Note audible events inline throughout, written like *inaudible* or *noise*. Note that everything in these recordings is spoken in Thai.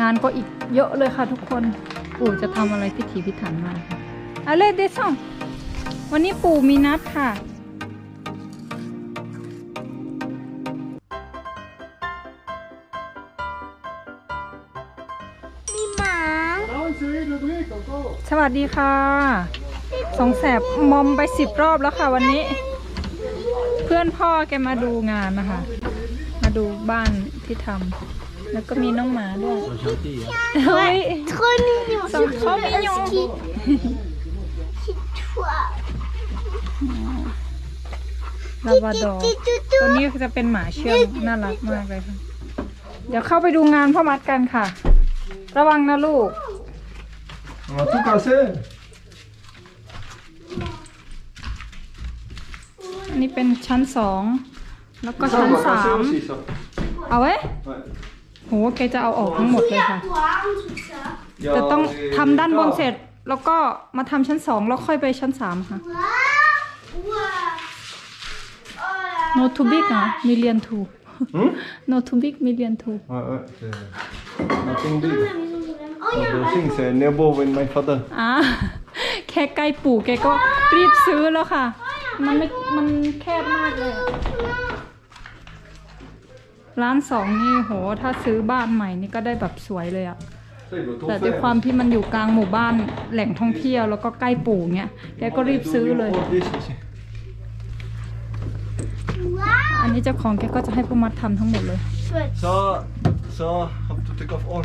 งานก็อีกเยอะเลยค่ะทุกคน ปู่จะทำอะไรพิถีพิถันมากค่ะอะไรเดซองวันนี้ปู่มีนัดค่ะ มีหมา สวัสดีค่ะสองแสบมอมไปสิบรอบแล้วค่ะวันนี้ เพื่อนพ่อแกมาดูงานนะคะ มาดูบ้านที่ทำ แล้วก็มีน้องหมาด้วยเฮ้ย trop mignon. Ils sont trop mignon. C'est toi. ลาบราดอร์ตัวนี้จะเป็นหมาเชื่องน่ารักมากเลยค่ะ เดี๋ยวเข้าไปดูงานพ่อมัดกันค่ะ ระวังนะลูก On va tout casser. อันนี้เป็นชั้นสอง แล้วก็ Ça, ชั้น on va สา casser ม aussi ça. เอาไว้ Ouais. โหแกจะเอาออกทั้งหมดเลยค่ะ toi, en tout ça. Il y a แต่ต้อง des- ทำด้านบน des เสร็จแล้วก็มาทำชั้นสองแล้วค่อยไปชั้นสามค่ะ Wow. Wow. Oh là. no too big นะ million two Hmm no too big million two Ouais, ouais, c'est nothing big. La maison de vraiment. Oh, il y a un The thing, c'est neighbor with my father. อ่าแค่ใกล้ปู่แกก็รีบซื้อแล้วค่ะ มันไม่ มันแคบมากเลยอะ ร้านสองนี่โห ถ้าซื้อบ้านใหม่นี่ก็ได้แบบสวยเลยอะ Ça, il doit tout แต่ด้วย faire. ความที่มันอยู่กลางหมู่บ้านแหล่งท่องเที่ยวแล้วก็ใกล้ปู่เงี้ยแกก็รีบซื้อเลย Oh, this aussi. Wow. อันนี้เจ้าของแกก็จะให้ผู้มัดทำทั้งหมดเลย Chouette. Ça, ça, have to take off all.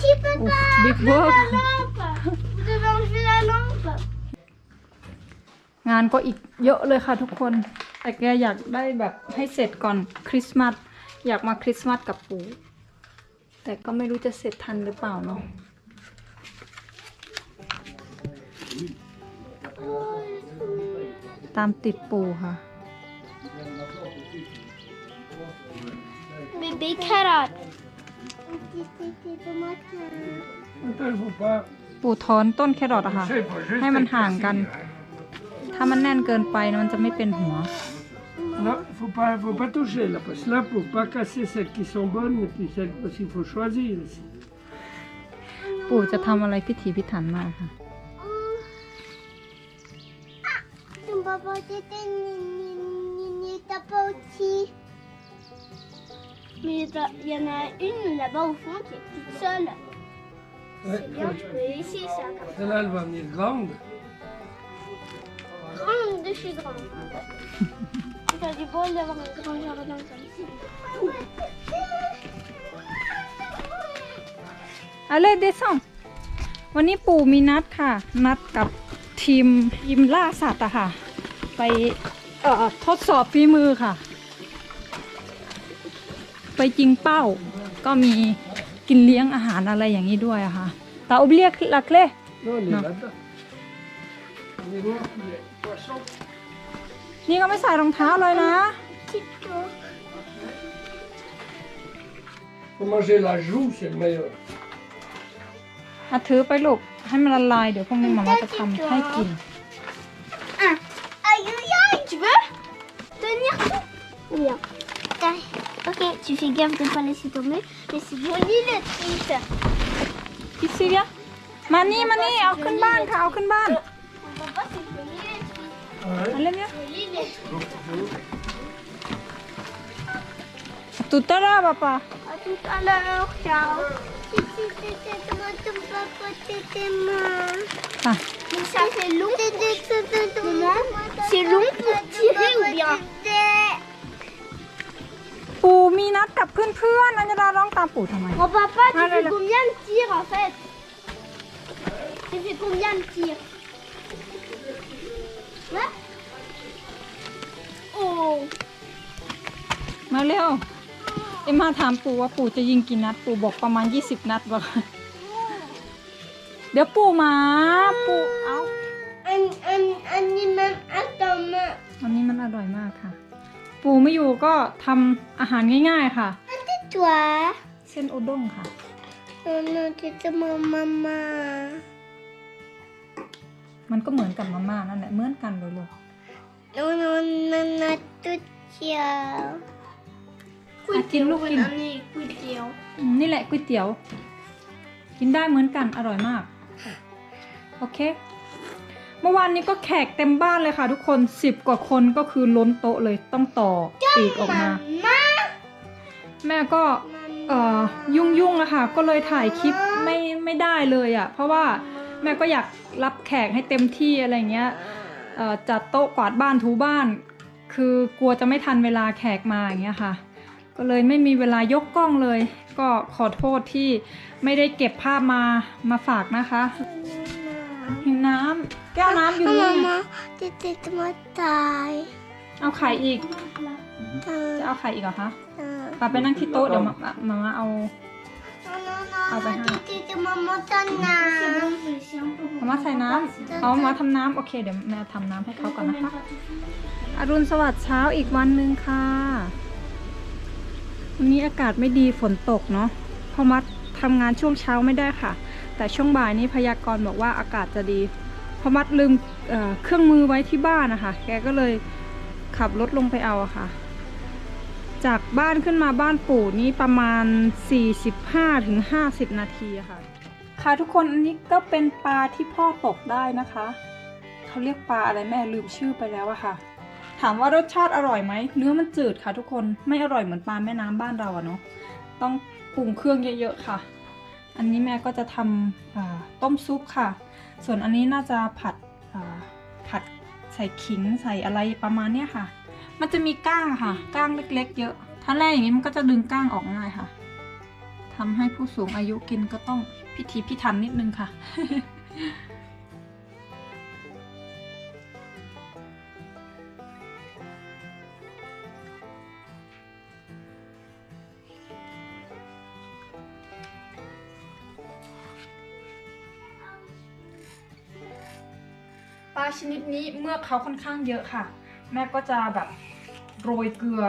Tu peux โอ้ pas. บิ๊กเวิร์ก La lampe. Vous devez enlever la lampe. งานก็อีกเยอะเลยค่ะทุกคน แต่แกอยากได้แบบให้เสร็จก่อนคริสต์มาส อยากมาคริสต์มาสกับปู่ แต่ก็ไม่รู้จะเสร็จทันหรือเปล่าเนาะตามติดปู่ค่ะ Bébé carotte. ปู่ถอนต้นแครอทอะค่ะ ให้มันห่างกัน ถ้ามันแน่นเกินไปนะมันจะไม่เป็นหัว Non, faut pas, faut pas toucher là, parce que là, faut pas casser celles qui sont bonnes et puis celles, parce qu'il faut choisir. ici. ปู่จะทำอะไรพิถีพิถันมากค่ะ Ton papa, c'était ni ni ni ni t'as pas aussi. Mais il y en a une là-bas au fond qui est toute seule. Ouais, C'est bien, tu peux essayer ça. Celle-là, elle va venir grande. Grande de chez grande. *laughs* T'as du bol d'avoir un grand jardin comme ça. เอาเลยเดซองวันนี้ปู่มีนัดค่ะ นัดกับทีมทีมล่าสัตว์อะค่ะ ไปเอ่อทดสอบฝีมือค่ะ ไปจิงเป้า ก็มีกินเลี้ยงอาหารอะไรอย่างนี้ด้วยอะค่ะแต่อุบเลียกลักเลย Non, on est Non. นี่ก็ไม่ใส่รองเท้าเลยนะ Petite tour. Faut manger la joue, c'est le meilleur. อะถือไปลูก ให้มันละลายเดี๋ยวพรุ่งนี้หมาม่าจะทำให้กิน Un. Aïe aïe aïe, tu veux tenir tout Bien. Tac. Ok, tu fais gaffe de ne pas laisser tomber. Mais c'est joli le truc. พี่ซีเรียมานี่มานี่เอาขึ้นบ้านค่ะ เอาขึ้นบ้าน ปะปะ À tout à l'heure, ciao. ton papa, t'étais main. ค่ะ Mais ça fait long. Maman, c'est long pour tirer ou bien ปู่มีนัดกับเพื่อนๆอัญญาดาร้องตามปู่ทำไม Mon papa, tu Ah, là, fais là. combien de tirs en fait Tu fais combien de tirs Ouais Oh มาเร็ว เอ็มมาถามปู่ว่าปู่จะยิงกี่นัด ปู่บอกประมาณ 20 นัดบอกเดี๋ยวปู่มา ปู่เอา Un, un, un imam à ta main. วันนี้มันอร่อยมากค่ะ ปู่ไม่อยู่ก็ทำอาหารง่ายๆค่ะ C'est toi เส้นโอด้งค่ะ Non, non, c'était mon maman. มั นก็เหมือนกับมาม่านั่นแหละเหมือนกันเลยลูก Non, non, non, non, tout tient. อะกินลูกกิน On est ก๋วยเตี๋ยวอืมนี่แหละก๋วยเตี๋ยว กินได้เหมือนกันอร่อยมาก โอเค เมื่อวานนี้ก็แขกเต็มบ้านเลยค่ะทุกคนสิบกว่าคนก็คือล้นโต๊ะเลยต้องต่อปีกออกมา Maman. แม่ก็เอ่อยุ่งยุ่งๆอะค่ะก็เลยถ่ายคลิปไม่ไม่ได้เลยอะเพราะว่า แม่ก็อยากรับแขกให้เต็มที่อะไรเงี้ยเอ่อจัดโต๊ะกวาดบ้านถูบ้าน คือกลัวจะไม่ทันเวลาแขกมาอย่างเงี้ยค่ะ ก็เลยไม่มีเวลายกกล้องเลย ก็ขอโทษที่ไม่ได้เก็บภาพมามาฝากนะคะหิวน้ำแก้วน้ำอยู่นี่ Maman, t'étais de ma taille. เอาไข่อีก จะ Euh, เอาไข่อีกเหรอคะ euh. ปาไปนั่งที่โต๊ะเดี๋ยวมามามา เอา Non, non, Ah, bah, non, non. t'étais de maman taille. มามาใส่น้ำเอามาทำน้ำโอเค เดี๋ยวแม่ทำน้ำให้เขาก่อนนะคะ อรุณสวัสดิ์เช้าอีกวันหนึ่งค่ะ วันนี้อากาศไม่ดีฝนตกเนาะเพอมัดทำงานช่วงเช้าไม่ได้ค่ะ แต่ช่วงบ่ายนี้พยากรณ์บอกว่าอากาศจะดีเพอมัดลืมเอ่อเครื่องมือไว้ที่บ้านนะคะ แกก็เลยขับรถลงไปเอาอะค่ะ จากบ้านขึ้นมาบ้านปู่นี่ประมาณ 45-50 นาทีค่ะ ค่ะทุกคนอันนี้ก็เป็นปลาที่พ่อตกได้นะคะ เขาเรียกปลาอะไรแม่ลืมชื่อไปแล้วอะค่ะ ถามว่ารสชาติอร่อยไหมเนื้อมันจืดค่ะทุกคนไม่อร่อยเหมือนปลาแม่น้ำบ้านเราอะเนาะต้องปรุงเครื่องเยอะๆค่ะ อันนี้แม่ก็จะทำต้มซุปค่ะ ส่วนอันนี้น่าจะผัดผัดใส่ขิงใส่อะไรประมาณเนี้ยค่ะ มันจะมีก้างค่ะ ก้างเล็ก ๆ เยอะ ถ้าแร่อย่างนี้มันก็จะดึงก้างออกง่ายค่ะทำให้ผู้สูงอายุกินก็ต้องพิถีพิถันนิดนึงค่ะปลาชนิดนี้เมือกเขาค่อนข้างเยอะค่ะ แม่ก็จะแบบโรยเกลือ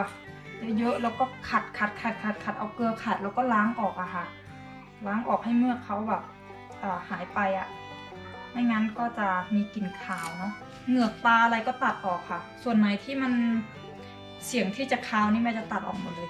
เยอะๆแล้วก็ขัดขัดขัดขัดขัดเอาเกลือขัดแล้วก็ล้างออกอะค่ะ ล้างออกให้เมือกเขาแบบหายไปอะไม่งั้นก็จะมีกลิ่นขาวเนาะเหงือกปลาอะไรก็ตัดออกค่ะ ส่วนไหนที่มันเสี่ยงที่จะคาวนี่แม่จะตัดออกหมดเลย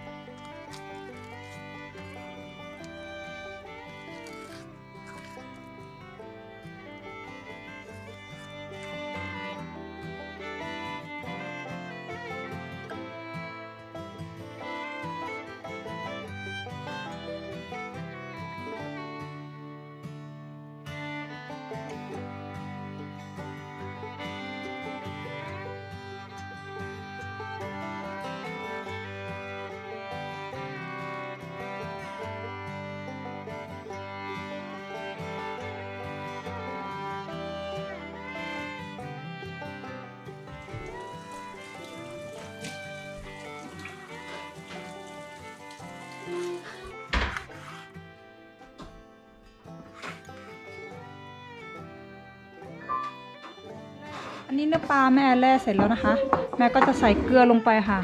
อันนี้เนื้อปลาแม่แล่เสร็จแล้วนะคะ แม่ก็จะใส่เกลือลงไปค่ะ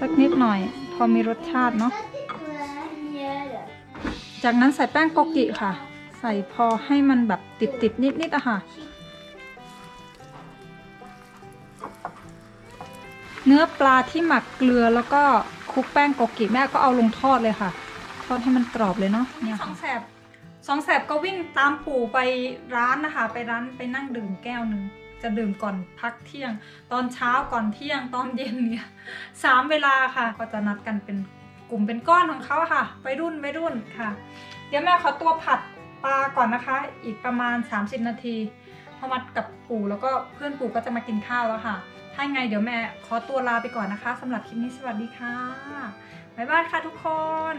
สักนิดหน่อย พอมีรสชาติเนาะจากนั้นใส่แป้งโกกิค่ะ ใส่พอให้มันแบบติดติดๆนิดๆอะค่ะ เนื้อปลาที่หมักเกลือแล้วก็คลุกแป้งโกกิแม่ก็เอาลงทอดเลยค่ะ ทอดให้มันกรอบเลยเนาะเนี่ยสองแสองแสบก็วิ่งตามปู่ไปร้านนะคะ ไปร้านไปนั่งดื่มแก้วหนึ่งจะดื่มก่อนพักเที่ยง ตอนเช้าก่อนเที่ยงตอนเย็นเนี่ยสามเวลาค่ะ ก็จะนัดกันเป็นกลุ่มเป็นก้อนของเขาค่ะไปรุ่นไปรุ่นค่ะ เดี๋ยวแม่ขอตัวผัดปลาก่อนนะคะ อีกประมาณ 30 นาทีพอมัดกับปู่แล้วก็เพื่อนปู่ก็จะมากินข้าวแล้วค่ะ ถ้าไงเดี๋ยวแม่ขอตัวลาไปก่อนนะคะสำหรับคลิปนี้สวัสดีค่ะบ๊ายบายค่ะทุกคน